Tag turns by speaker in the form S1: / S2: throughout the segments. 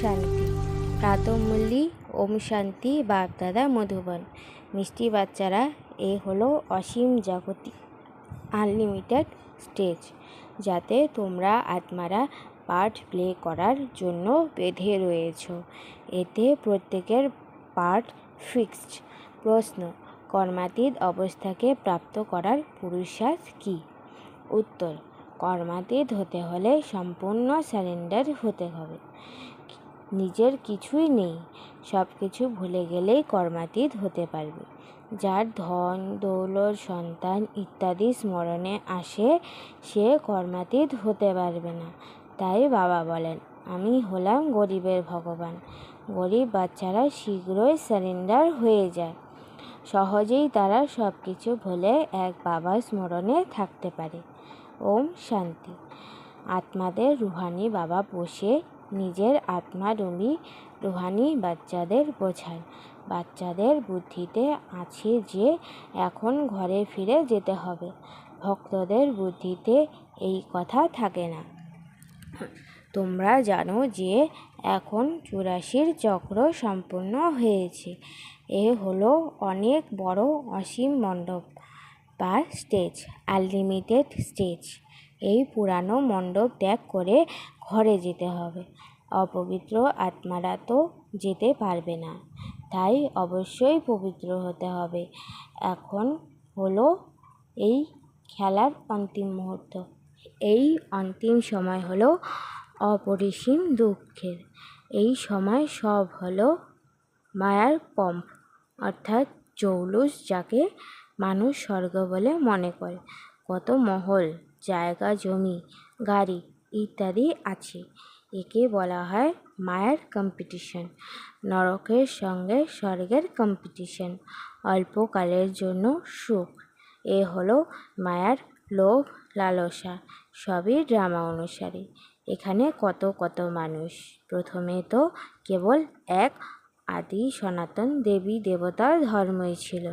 S1: শান্তি। প্রাতমূল্যী ওম শান্তি বাগদাদা মধুবন। মিষ্টি বাচ্চারা, এ হলো অসীম জাগতিক আনলিমিটেড স্টেজ, যাতে তোমরা আত্মারা পার্ট প্লে করার জন্য বেঁধে রয়েছ। এতে প্রত্যেকের পার্ট ফিক্সড। প্রশ্ন, কর্মাতীত অবস্থাকে প্রাপ্ত করার পুরুষার্থ কী? উত্তর, কর্মাতীত হতে হলে সম্পূর্ণ স্যারেন্ডার হতে হবে। নিজের কিছুই নেই। সব কিছু ভুলে গেলেই কর্মাতীত হতে পারবে। যার ধন, দৌলত, সন্তান ইত্যাদি স্মরণে আসে, সে কর্মাতীত হতে পারবে না। তাই বাবা বলেন, আমি হলাম গরিবের ভগবান। গরিব বাচ্চারা শীঘ্রই স্যারেন্ডার হয়ে যায়। সহজেই তারা সব কিছু ভুলে এক বাবার স্মরণে থাকতে পারে। ওম শান্তি। আত্মাদের রুহানি বাবা বসে নিজের আত্মারূপী রুহানি বাচ্চাদের বোঝান বাচ্চাদের বুদ্ধিতে আছে যে, এখন ঘরে ফিরে যেতে হবে। ভক্তদের বুদ্ধিতে এই কথা থাকে না। তোমরা জানো যে, এখন চুরাশির চক্র সম্পূর্ণ হয়েছে। এ হলো অনেক বড় অসীম মণ্ডপ বা স্টেজ, আনলিমিটেড স্টেজ। এই পুরানো মণ্ডপ ত্যাগ করে ঘরে যেতে হবে। অপবিত্র আত্মারা তো যেতে পারবে না। তাই অবশ্যই পবিত্র হতে হবে। এখন হলো এই খেলার অন্তিম মুহূর্ত। এই অন্তিম সময় হলো অপরিসীম দুঃখের। এই সময় সব হলো মায়ার পম্প, অর্থাৎ জৌলুস যাকে মানুষ স্বর্গ বলে মনে করে। কত মহল, জায়গা, জমি, গাড়ি ইত্যাদি আছে। একে বলা হয় মায়ের কম্পিটিশন নরকের সঙ্গে স্বর্গের কম্পিটিশন অল্পকালের জন্য সুখ। এ হলো মায়ার লোভ লালসা, সবই ড্রামা অনুসারে। এখানে কত কত মানুষ, প্রথমে তো কেবল এক আদি সনাতন দেবী দেবতার ধর্মই ছিল।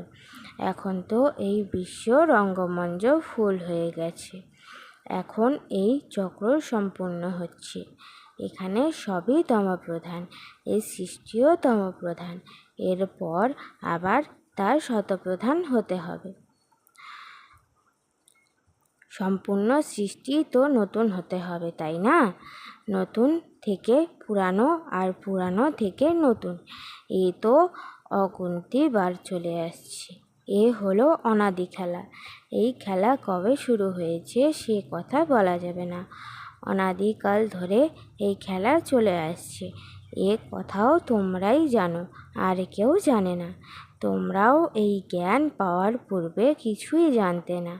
S1: এখন তো এই বিশ্ব রঙ্গমঞ্চ ফুল হয়ে গেছে। এখন এই চক্র সম্পূর্ণ হচ্ছে। এখানে সবই তমপ্রধান, এই সৃষ্টিও তমপ্রধান। এরপর আবার তার শতপ্রধান হতে হবে। সম্পূর্ণ সৃষ্টি তো নতুন হতে হবে, তাই না? নতুন থেকে পুরানো আর পুরানো থেকে নতুন। এ তো অগুন্তি বার চলে আসছে। এ হলো অনাদি খেলা। এই খেলা কবে শুরু হয়েছে সে কথা বলা যাবে না। অনাদিকাল ধরে এই খেলা চলে আসছে। এ কথাও তোমরাই জানো, আর কেউ জানে না। তোমরাও এই জ্ঞান পাওয়ার পূর্বে কিছুই জানতে না।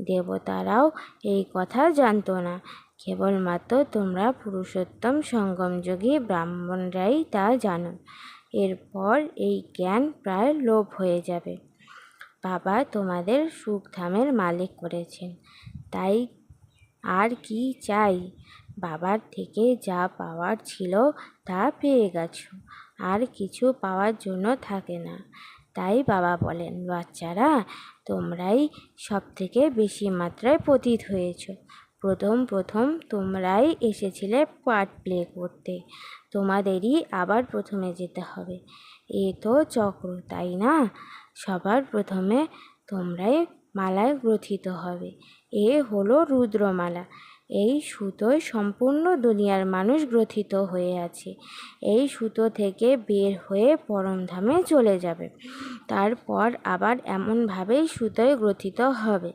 S1: দেবতারাও এই কথা জানতো না। কেবলমাত্র তোমরা পুরুষোত্তম সঙ্গমযোগী ব্রাহ্মণরাই তা জানো। এরপর এই জ্ঞান প্রায় লোপ হয়ে যাবে। বাবা তোমাদের সুখধামের মালিক করেছেন। তাই আর কি চাই? বাবার থেকে যা পাওয়ার ছিল তা পেয়ে গেছো। আর কিছু পাওয়ার জন্য থাকে না। তাই বাবা বলেন, বাচ্চারা, তোমরাই সব থেকে বেশি মাত্রায় পতিত হয়েছ। প্রথম প্রথম তোমরাই এসেছিলে পার্ট প্লে করতে। তোমাদেরই আবার প্রথমে যেতে হবে। এ তো চক্র, তাই না? সবার প্রথমে তোমরাই মালায় গ্রথিত হবে। এ হলো রুদ্রমালা। এই সুতোয় সম্পূর্ণ দুনিয়ার মানুষ গ্রথিত হয়ে আছে। এই সুতো থেকে বের হয়ে পরমধামে চলে যাবে। তারপর আবার এমনভাবেই সুতোয় গ্রথিত হবে।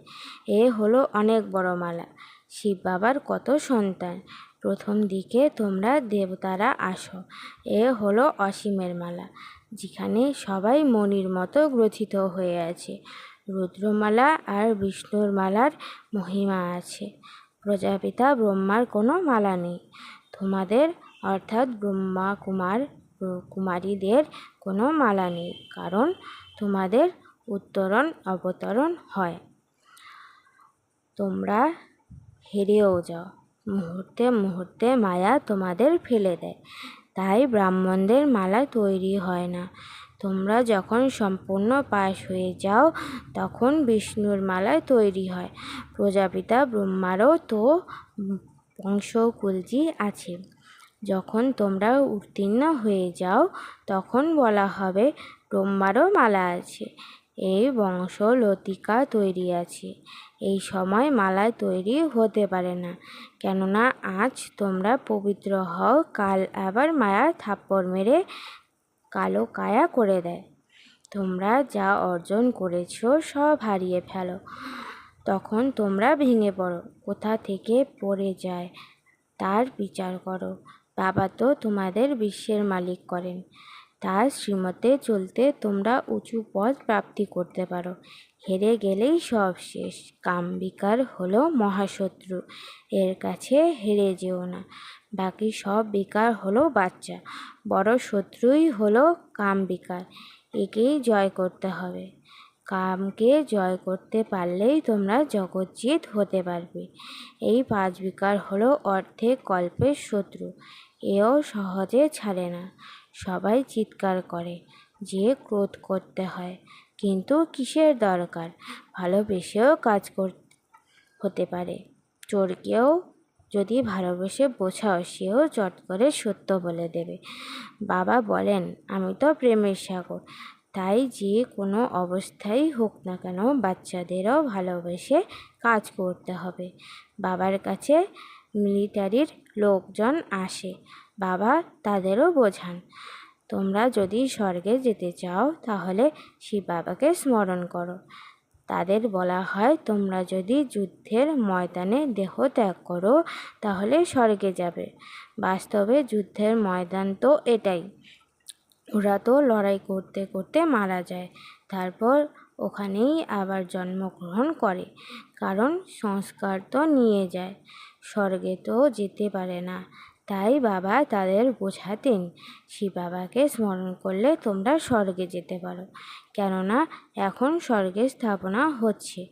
S1: এ হলো অনেক বড় মালা। শিব বাবার কত সন্তান। প্রথম দিকে তোমরা দেবতারা আসো। এ হলো অসীমের মালা। যেখানে সবাই মনির মতো গ্রথিত হয়ে আছে। রুদ্রমালা আর বিষ্ণুর মালার মহিমা আছে। প্রজাপিতা ব্রহ্মার কোনো মালা নেই। তোমাদের, অর্থাৎ ব্রহ্মা কুমার কুমারীদের কোনো মালা নেই, কারণ তোমাদের উত্তরণ, অবতরণ হয়। তোমরা হেরেও যাও। মুহূর্তে মুহূর্তে মায়া তোমাদের ফেলে দেয়। তাই ব্রাহ্মণদের মালা তৈরি হয় না। তোমরা যখন সম্পূর্ণ পাশ হয়ে যাও, তখন বিষ্ণুর মালা তৈরি হয়। প্রজাপিতা ব্রহ্মারও তো বংশকুলজি আছে। যখন তোমরা উত্তীর্ণ হয়ে যাও, তখন বলা হবে ব্রহ্মারও মালা আছে। এই বংশ লতিকা তৈরি আছে। এই সময় মালা তৈরি হতে পারে না। কেননা আজ তোমরা পবিত্র হও, কাল আবার মায়া থাপ্পড় মেরে কালো কায়া করে দেয়। তোমরা যা অর্জন করেছ সব হারিয়ে ফেলো। তখন তোমরা ভেঙে পড়ো। কোথা থেকে পড়ে যায় তার বিচার করো। বাবা তো তোমাদের বিশ্বের মালিক করেন। তার শ্রীমতে চলতে তোমরা উঁচু পদ প্রাপ্তি করতে পারো। হেরে গেলেই সব শেষ। কাম বিকার হলো মহাশত্রু। এর কাছে হেরে যেও না। বাকি সব বিকার হলো বাচ্চা। বড় শত্রুই হলো কাম বিকার একেই জয় করতে হবে। কামকে জয় করতে পারলেই তোমরা জগজ্জিৎ হতে পারবে। এই পাঁচ বিকার হলো অর্ধেক কল্পের শত্রু। এও সহজে ছাড়ে না। সবাই চিৎকার করে যে ক্রোধ করতে হয়। কিন্তু কিসের দরকার? ভালোবেসেও কাজ কর, হতে পারে। চোরকেও যদি ভালোবেসে বোঝাও, সেও চট করে সত্য বলে দেবে। বাবা বলেন, আমি তো প্রেমের সাগর। তাই যে কোনো অবস্থায় হোক না কেন, বাচ্চাদেরও ভালোবেসে কাজ করতে হবে। বাবার কাছে মিলিটারির লোকজন আসে। বাবা তাদেরও বোঝান। তোমরা যদি স্বর্গে যেতে চাও, তাহলে শিব বাবাকে স্মরণ করো। তাদের বলা হয়, তোমরা যদি যুদ্ধের ময়দানে দেহ ত্যাগ করো, তাহলে স্বর্গে যাবে। বাস্তবে যুদ্ধের ময়দান তো এটাই। ওরা তো লড়াই করতে করতে মারা যায়। তারপর ওখানেই আবার জন্মগ্রহণ করে। কারণ সংস্কার তো নিয়ে যায়। স্বর্গে তো যেতে পারে না। তাই বাবা তাদের বোঝাতেন। শিব বাবাকে স্মরণ করলে তোমরা স্বর্গে যেতে পারো। কেননা এখন স্বর্গে স্থাপনা হচ্ছে।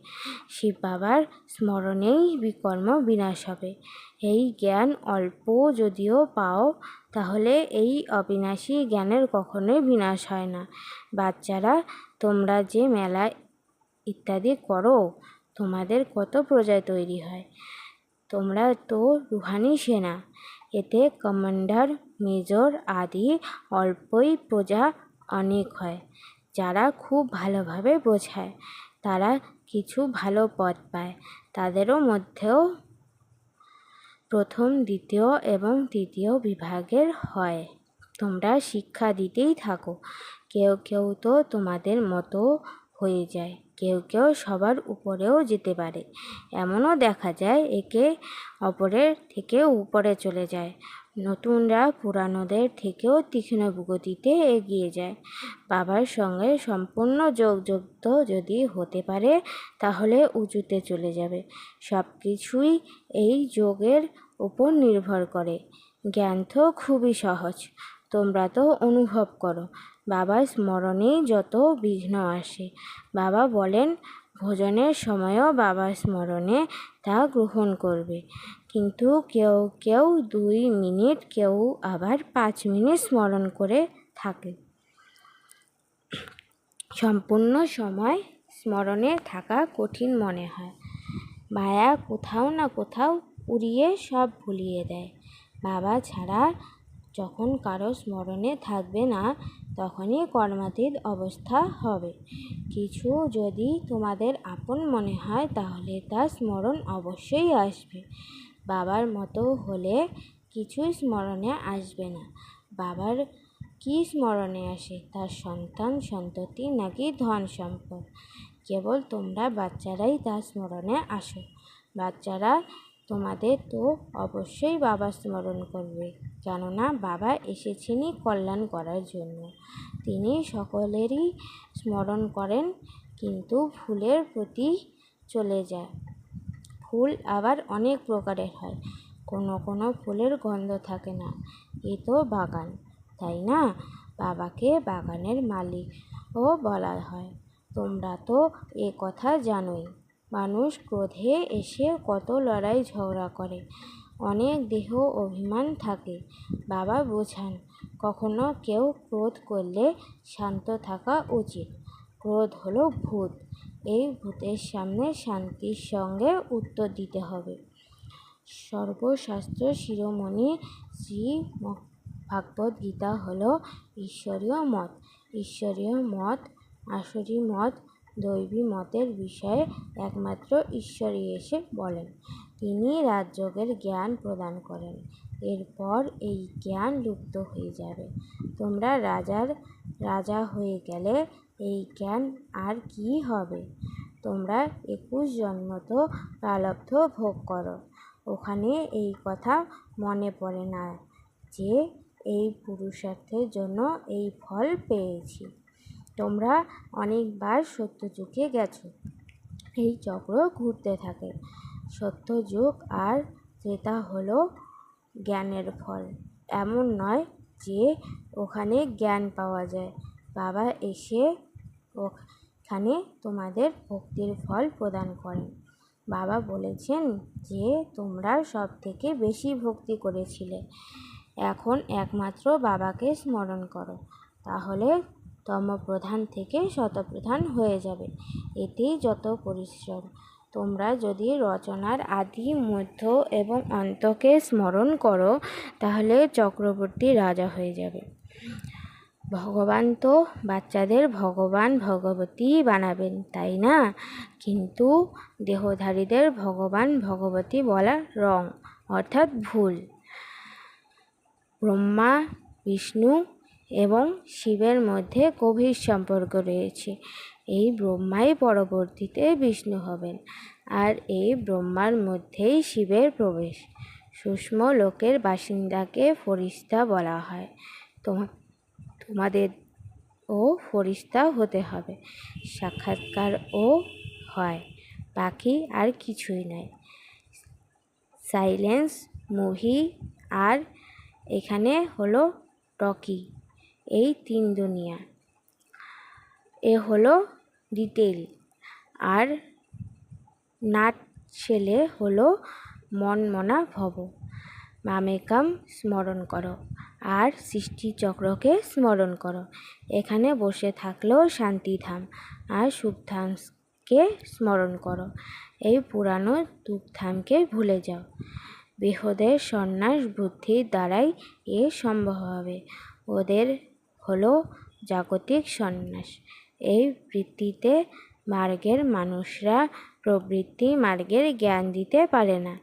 S1: শিব বাবার স্মরণেই বিকর্ম বিনাশ হবে। এই জ্ঞান অল্প যদিও পাও, তাহলে এই অবিনাশী জ্ঞানের কখনোই বিনাশ হয় না। বাচ্চারা, তোমরা যে মেলা ইত্যাদি করো, তোমাদের কত প্রজায় তৈরি হয়? তোমরা তো রুহানি সেনা। এতে কমান্ডার, মেজর আদি অল্পই প্রজা অনেক হয়, যারা খুব ভালোভাবে বোঝায়। তারা কিছু ভালো পদ পায়। তাদেরও মধ্যেও প্রথম, দ্বিতীয় এবং তৃতীয় বিভাগের হয়। তোমরা শিক্ষা দিতেই থাকো। কেউ কেউ তো তোমাদের মতো হয়ে যায়। কেউ কেউ সবার উপরেও যেতে পারে। এমনও দেখা যায়, একে অপরের থেকে উপরে চলে যায়। নতুনরা পুরানোদের থেকেও তীক্ষ্ণ গতিতে এগিয়ে যায়। বাবার সঙ্গে সম্পূর্ণ যোগযুক্ত যদি হতে পারে, তাহলে উঁচুতে চলে যাবে। সব কিছুই এই যোগের উপর নির্ভর করে। জ্ঞান তো খুবই সহজ। তোমরা তো অনুভব করো। বাবার স্মরণেই যত বিঘ্ন আসে। বাবা বলেন, ভোজনের সময়ও বাবার স্মরণে তা গ্রহণ করবে। কিন্তু কেউ কেউ দুই মিনিট, কেউ আবার পাঁচ মিনিট স্মরণ করে থাকে। সম্পূর্ণ সময় স্মরণে থাকা কঠিন মনে হয়। মায়া কোথাও না কোথাও উড়িয়ে সব ভুলিয়ে দেয়। বাবা ছাড়া যখন কারও স্মরণে থাকবে না তখনই কর্মাতীত অবস্থা হবে। কিছু যদি তোমাদের আপন মনে হয়, তাহলে তার স্মরণ অবশ্যই আসবে। বাবার মতো হলে কিছুই স্মরণে আসবে না। বাবার কি স্মরণে আসে? তার সন্তান, সন্ততি নাকি ধন সম্পদ? কেবল তোমরা বাচ্চারাই তার স্মরণে আসো। বাচ্চারা তোমাদের তো অবশ্যই বাবা স্মরণ করবে। কেননা বাবা এসেছেনই কল্যাণ করার জন্য। তিনি সকলেরই স্মরণ করেন, কিন্তু ফুলের প্রতি চলে যায়। ফুল আবার অনেক প্রকারের হয়, কোনো কোনো ফুলের গন্ধ থাকে না। এ তো বাগান, তাই না? বাবাকে বাগানের মালিকও বলা হয়। তোমরা তো এ কথা জানোই। মানুষ ক্রোধে এসে কত লড়াই ঝগড়া করে। অনেক দেহ অভিমান থাকে। বাবা বোঝান, কখনো কেউ ক্রোধ করলে শান্ত থাকা উচিত। ক্রোধ হলো ভূত। এই ভূতের সামনে শান্তির সঙ্গে উত্তর দিতে হবে। সর্বশাস্ত্র শিরোমণি শ্রী ভাগবত গীতা হল ঈশ্বরীয় মত। ঈশ্বরীয় মত, আসরি মত দৈবী মতের বিষয়ে একমাত্র ঈশ্বরই এসে বলেন। তিনি রাজযোগের জ্ঞান প্রদান করেন। এরপর এই জ্ঞান লুপ্ত হয়ে যাবে। তোমরা রাজার রাজা হয়ে গেলে এই জ্ঞান আর কি হবে? তোমরা একুশ জন্ম তো প্রালব্ধ ভোগ করো। ওখানে এই কথা মনে পড়ে না যে, এই পুরুষার্থের জন্য এই ফল পেয়েছি। তোমরা অনেকবার সত্যযুগে গেছো। এই চক্র ঘুরতে থাকে। সত্যযুগ আর ত্রেতা হলো জ্ঞানের ফল। এমন নয় যে ওখানে জ্ঞান পাওয়া যায়। বাবা এসে ওখানে তোমাদের ভক্তির ফল প্রদান করেন। বাবা বলেছেন যে, তোমরা সব থেকে বেশি ভক্তি করেছিলে। এখন একমাত্র বাবাকে স্মরণ করো। তাহলে তমপ্রধান থেকে শতপ্রধান হয়ে যাবে। এতেই যত পরিশ্রম। তোমরা যদি রচনার আদি, মধ্য এবং অন্তকে স্মরণ করো, তাহলে চক্রবর্তী রাজা হয়ে যাবে। ভগবান তো বাচ্চাদের ভগবান, ভগবতী বানাবেন, তাই না? কিন্তু দেহধারীদের ভগবান, ভগবতী বলা রং, অর্থাৎ ভুল। ব্রহ্মা, বিষ্ণু এবং শিবের মধ্যে গভীর সম্পর্ক রয়েছে। এই ব্রহ্মাই পরবর্তীতে বিষ্ণু হবেন আর এই ব্রহ্মার মধ্যেই শিবের প্রবেশ। সূক্ষ্ম লোকের বাসিন্দাকে ফরিস্তা বলা হয়। তোমা, তোমাদের ও ফরিস্তা হতে হবে। সাক্ষাৎকারও হয়। পাখি আর কিছুই নয়। সাইলেন্স মুভি আর এখানে হলো টকি। এই তিন দুনিয়া। এ হলো ডিটেল আর নাট ছেলে হলো মনমনা ভব। মামেকাম স্মরণ করো। আর সৃষ্টিচক্রকে স্মরণ করো। এখানে বসে থাকলেও শান্তিধাম। আর সুখধামকে স্মরণ করো। এই পুরানো দুঃখধামকে ভুলে যাও। বৃহদের সন্ন্যাস বুদ্ধির দ্বারাই এ সম্ভব হবে। ওদের হলো জাগতিক সন্ন্যাস। এই বৃত্তিতে মার্গের মানুষরা প্রবৃত্তি মার্গের জ্ঞান দিতে পারে না।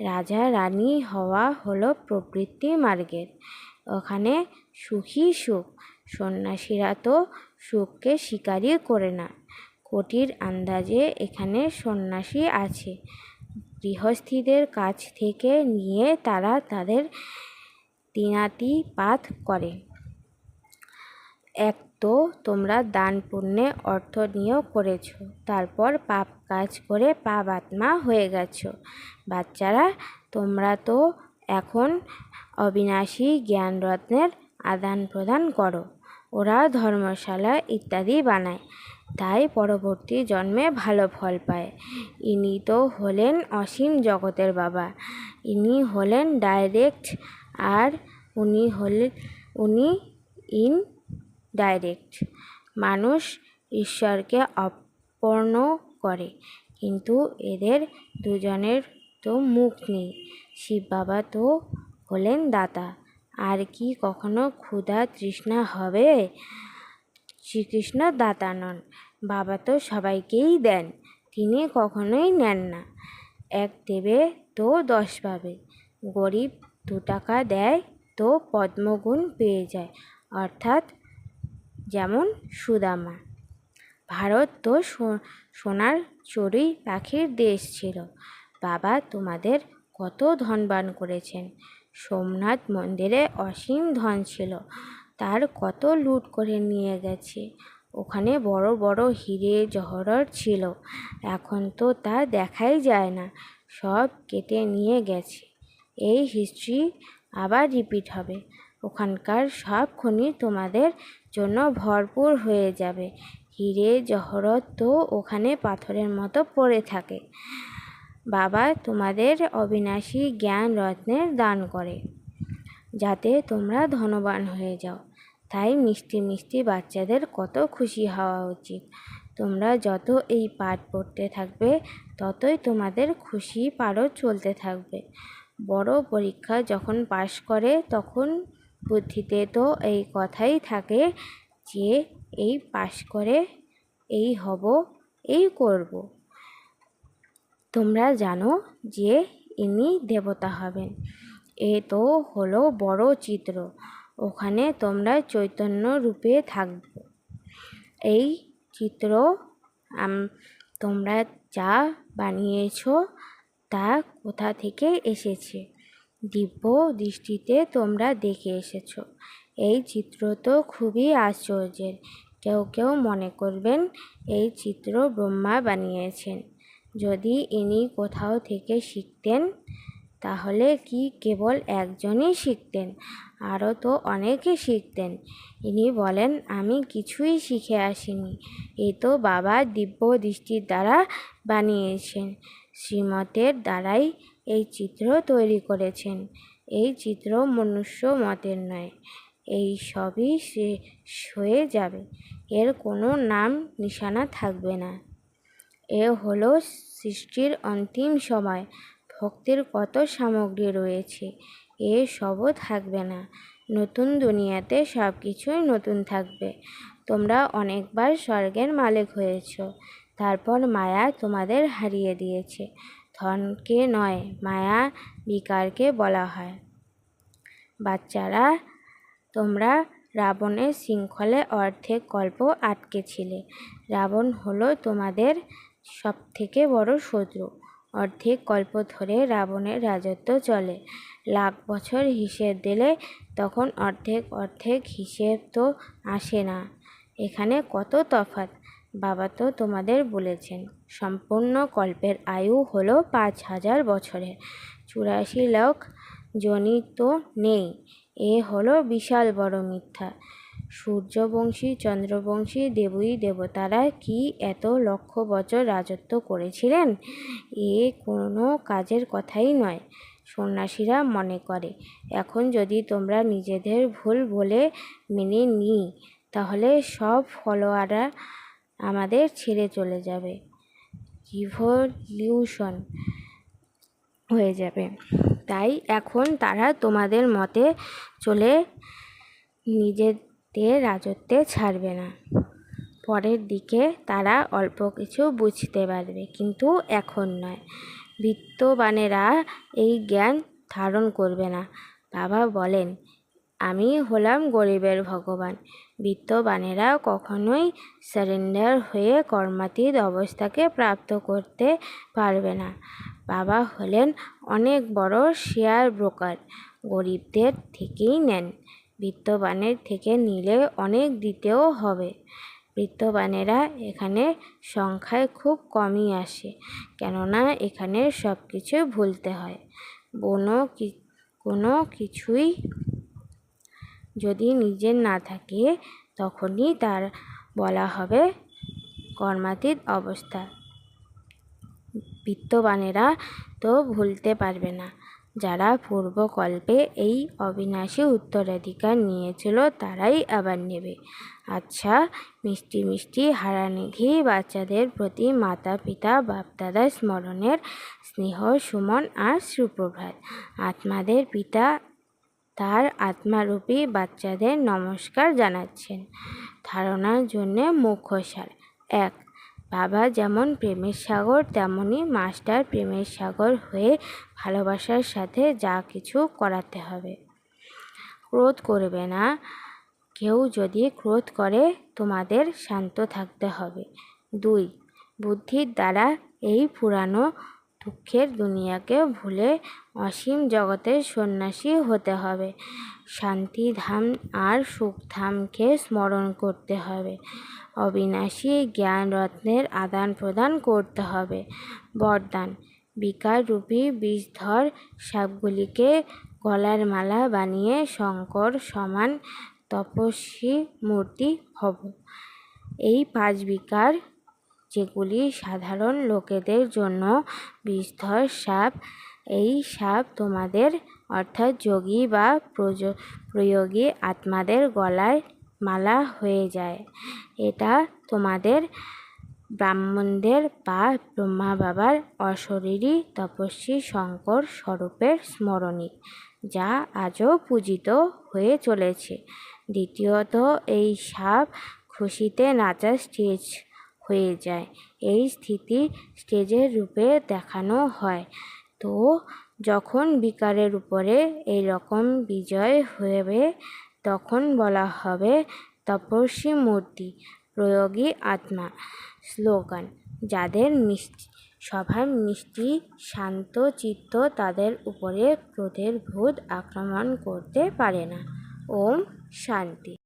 S1: রাজা রানী হওয়া হলো প্রবৃত্তি মার্গের। ওখানে সুখী সুখ, সন্ন্যাসীরা তো সুখকে স্বীকারই করে না। কোটির আন্দাজে এখানে সন্ন্যাসী আছে। গৃহস্থীদের কাছ থেকে নিয়ে তারা তাদের দিনাতি পাত করে। এক তো তোমরা দান পুণ্যে অর্থ নিয়োগ করেছ, তারপর পাপ কাজ করে পাপ আত্মা হয়ে গেছো। বাচ্চারা, তোমরা তো এখন অবিনাশী জ্ঞানরত্নের আদান প্রদান করো, ওরা ধর্মশালা ইত্যাদি বানায়, তাই পরবর্তী জন্মে ভালো ফল পায়। ইনি তো হলেন অসীম জগতের বাবা, ইনি হলেন ডাইরেক্ট আর উনি হলেন উনি ইন ডাইরেক্ট। মানুষ ঈশ্বরকে অপর্ণ করে, কিন্তু এদের দুজনের তো মুখ নেই। শিব বাবা তো হলেন দাতা, আর কি কখনো ক্ষুধা তৃষ্ণা হবে? শ্রীকৃষ্ণ দাতা নন, বাবা তো সবাইকেই দেন, তিনি কখনোই নেন না। এক দেবে তো দশ পাবে, গরিব দু টাকা দেয় তো পদ্মগুণ পেয়ে যায়, অর্থাৎ যেমন সুদামা। ভারত তো সোনার চড়ুই পাখির দেশ ছিল। বাবা তোমাদের কত ধনবান করেছেন। সোমনাথ মন্দিরে অসীম ধন ছিল। তার কত লুট করে নিয়ে গেছে। ওখানে বড় বড় হিরে জহরত ছিল। এখন তো তা দেখাই যায় না। সব কেটে নিয়ে গেছে। এই হিস্ট্রি আবার রিপিট হবে। ওখানকার সব খনি তোমাদের জন্য ভরপুর হয়ে যাবে। হিরে, জহরত তো ওখানে পাথরের মতো পড়ে থাকে। বাবা তোমাদের অবিনাশী জ্ঞান রত্নের দান করে, যাতে তোমরা ধনবান হয়ে যাও। তাই মিষ্টি মিষ্টি বাচ্চাদের কত খুশি হওয়া উচিত। তোমরা যত এই পাঠ পড়তে থাকবে, ততই তোমাদের খুশি পারো চলতে থাকবে। বড় পরীক্ষা যখন পাশ করে, তখন বুদ্ধিতে তো এই কথাই থাকে যে, এই পাশ করে এই হব, এই করব। তোমরা জানো যে, ইনি দেবতা হবেন। এ তো হলো বড় চিত্র। ওখানে তোমরা চৈতন্য রূপে থাকবে। এই চিত্র তোমরা যা বানিয়েছ তা কোথা থেকে এসেছে? দিব্য দৃষ্টিতে তোমরা দেখে এসেছ। এই চিত্র তো খুবই আশ্চর্যের। কেউ কেউ মনে করবেন, এই চিত্র ব্রহ্মা বানিয়েছেন। যদি ইনি কোথাও থেকে শিখতেন, তাহলে কি কেবল একজনই শিখতেন? আরও তো অনেকে শিখতেন। ইনি বলেন, আমি কিছুই শিখে আসিনি। এ তো বাবা দিব্য দৃষ্টির দ্বারা বানিয়েছেন। শ্রীমতের দ্বারাই এই চিত্র তৈরি করেছেন। এই চিত্র মনুষ্য মতের নয়। এই সবই শেষ হয়ে যাবে। এর কোনো নাম নিশানা থাকবে না। এ হলো সৃষ্টির অন্তিম সময়। ভক্তির কত সামগ্রী রয়েছে, এ সবও থাকবে না। নতুন দুনিয়াতে সব কিছুই নতুন থাকবে। তোমরা অনেকবার স্বর্গের মালিক হয়েছ। তারপর মায়া তোমাদের হারিয়ে দিয়েছে। ধনকে নয়, মায়া বিকারকে বলা হয়। বাচ্চারা, তোমরা রাবণের শৃঙ্খলে অর্ধেক গল্প আটকেছিলে। রাবণ হলো তোমাদের সবথেকে বড় শত্রু। অর্ধেক কল্প ধরে রাবণের রাজত্ব চলে। লাখ বছর হিসেব দিলে তখন অর্ধেক অর্ধেক হিসেব তো আসে না। এখানে কত তফাৎ? বাবা তো তোমাদের বলেছেন। সম্পূর্ণ কল্পের আয়ু হল পাঁচ হাজার বছরের চুরাশি লাখ জনি তো নেই। এ হলো বিশাল বড় মিথ্যা। সূর্যবংশী, চন্দ্রবংশী, দেবী, দেবতারা কি এত লক্ষ বছর রাজত্ব করেছিলেন? এ কোনো কাজের কথাই নয়, সন্ন্যাসীরা মনে করে। এখন যদি তোমরা নিজেদের ভুল বলে মেনে নিই তাহলে সব ফলোয়াররা আমাদের ছেড়ে চলে যাবে। রিভলিউশন হয়ে যাবে। তাই এখন তারা তোমাদের মতে চলে নিজেদের রাজত্বে ছাড়বে না। পরের দিকে তারা অল্প কিছু বুঝতে পারবে, কিন্তু এখন নয়। বিত্তবানেরা এই জ্ঞান ধারণ করবে না। বাবা বলেন, আমি হলাম গরিবের ভগবান। বিত্তবানেরা কখনোই সারেন্ডার হয়ে কর্মাতীত অবস্থাকে প্রাপ্ত করতে পারবে না। বাবা হলেন অনেক বড় শেয়ার ব্রোকার গরিবদের থেকেই নেন। বিত্তবানের থেকে নিলে অনেক দিতেও হবে। বিত্তবানেরা এখানে সংখ্যায় খুব কমই আসে, কেননা এখানে সব কিছু ভুলতে হয়। কোনো কোনো কিছুই যদি নিজের না থাকে, তখনই তার বলা হবে কর্মাতীত অবস্থা। বিত্তবানেরা তো ভুলতে পারবে না। যারা পূর্বকল্পে এই অবিনাশী উত্তরাধিকার নিয়েছিল, তারাই আবার নেবে। আচ্ছা মিষ্টি মিষ্টি হারানিধি বাচ্চাদের প্রতি মাতা পিতা বাপদাদা স্মরণের স্নেহ, সুমন আর সুপ্রভাত। আত্মাদের পিতা তার আত্মারূপী বাচ্চাদের নমস্কার জানাচ্ছেন। ধারণার জন্যে মুখ্য সার এক, বাবা যেমন প্রেমের সাগর তেমনই মাস্টার প্রেমের সাগর হয়ে ভালোবাসার সাথে যা কিছু করাতে হবে। ক্রোধ করবে না। কেউ যদি ক্রোধ করে, তোমাদের শান্ত থাকতে হবে। দুই, বুদ্ধির দ্বারা এই পুরানো দুঃখের দুনিয়াকে ভুলে অসীম জগতের সন্ন্যাসী হতে হবে। শান্তিধাম আর সুখধামকে স্মরণ করতে হবে। অবিনাশী জ্ঞান রত্নের আদান প্রদান করতে হবে। বরদান বিকাররূপী বিষধর সাপগুলিকে গলার মালা বানিয়ে শঙ্কর সমান তপস্বী মূর্তি হব। এই পাঁচ বিকার যেগুলি সাধারণ লোকেদের জন্য বিস্তর সাপ, এই সাপ তোমাদের অর্থাৎ যোগী বা প্রয়োগী আত্মাদের গলায় মালা হয়ে যায়। এটা তোমাদের ব্রাহ্মণদের বা ব্রহ্মা বাবার অশরীরী তপস্বী শঙ্কর স্বরূপের স্মরণিক যা আজও পূজিত হয়ে চলেছে। দ্বিতীয়ত, এই সাপ খুশিতে নাচা স্টেজ হয়ে যায়। এই স্থিতি স্টেজের রূপে দেখানো হয়। তো যখন বিকারের উপরে এই রকম বিজয় হবে, তখন বলা হবে তপস্বী মূর্তি, প্রয়োগী আত্মা, স্লোগান। যাদের মিষ্টি স্বভাব মিষ্টি, শান্ত চিত্ত তাদের উপরে ক্রোধের ভূত আক্রমণ করতে পারে না। ওম শান্তি।